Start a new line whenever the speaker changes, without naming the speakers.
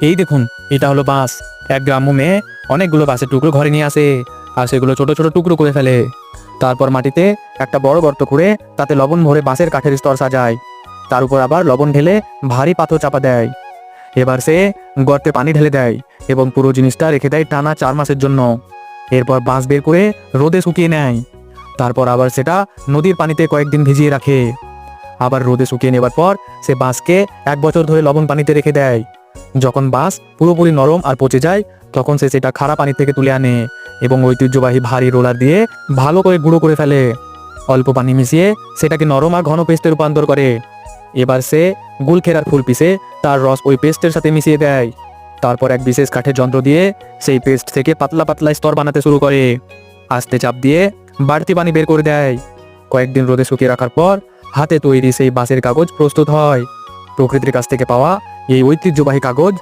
এই দেখুন, এটা হলো বাঁশ এক গ্রাম্য মেয়ে অনেকগুলো বাঁশের টুকরো ঘরে নিয়ে আসে আর সেগুলো ছোট ছোট টুকরো করে ফেলে। তারপর মাটিতে একটা বড় গর্ত করে তাতে লবণ ভরে বাঁশের কাঠের স্তর সাজায়। তার উপর আবার লবণ ঢেলে ভারী পাথর চাপা দেয়। এবার সে গর্তে পানি ঢেলে দেয় এবং পুরো জিনিসটা রেখে দেয় টানা চার মাসের জন্য। এরপর বাঁশ বের করে রোদে শুকিয়ে নেয়। তারপর আবার সেটা নদীর পানিতে কয়েকদিন ভিজিয়ে রাখে। আবার রোদে শুকিয়ে নেবার পর সে বাঁশকে এক বছর ধরে লবণ পানিতে রেখে দেয়। যখন বাঁশ পুরোপুরি নরম আর পচে যায়, তখন সে সেটা খাড়া পানি থেকে তুলে আনে এবং ঐতিহ্যবাহী ভারী রোলার দিয়ে ভালো করে গুঁড়ো করে ফেলে। অল্প পানি মিশিয়ে সেটাকে নরম আর ঘন পেস্টে রূপান্তর করে। এবার সে গুলখেরার ফুল পিসে তার রস ওই পেস্টের সাথে মিশিয়ে দেয়। তারপর এক বিশেষ কাঠের যন্ত্র দিয়ে সেই পেস্ট থেকে পাতলা পাতলা স্তর বানাতে শুরু করে। আস্তে চাপ দিয়ে বাড়তি পানি বের করে দেয়। কয়েকদিন রোদে শুকিয়ে রাখার পর হাতে তৈরি সেই বাঁশের কাগজ প্রস্তুত হয়। প্রকৃতির কাছ থেকে পাওয়া এই ঐতিহ্যবাহী কাগজ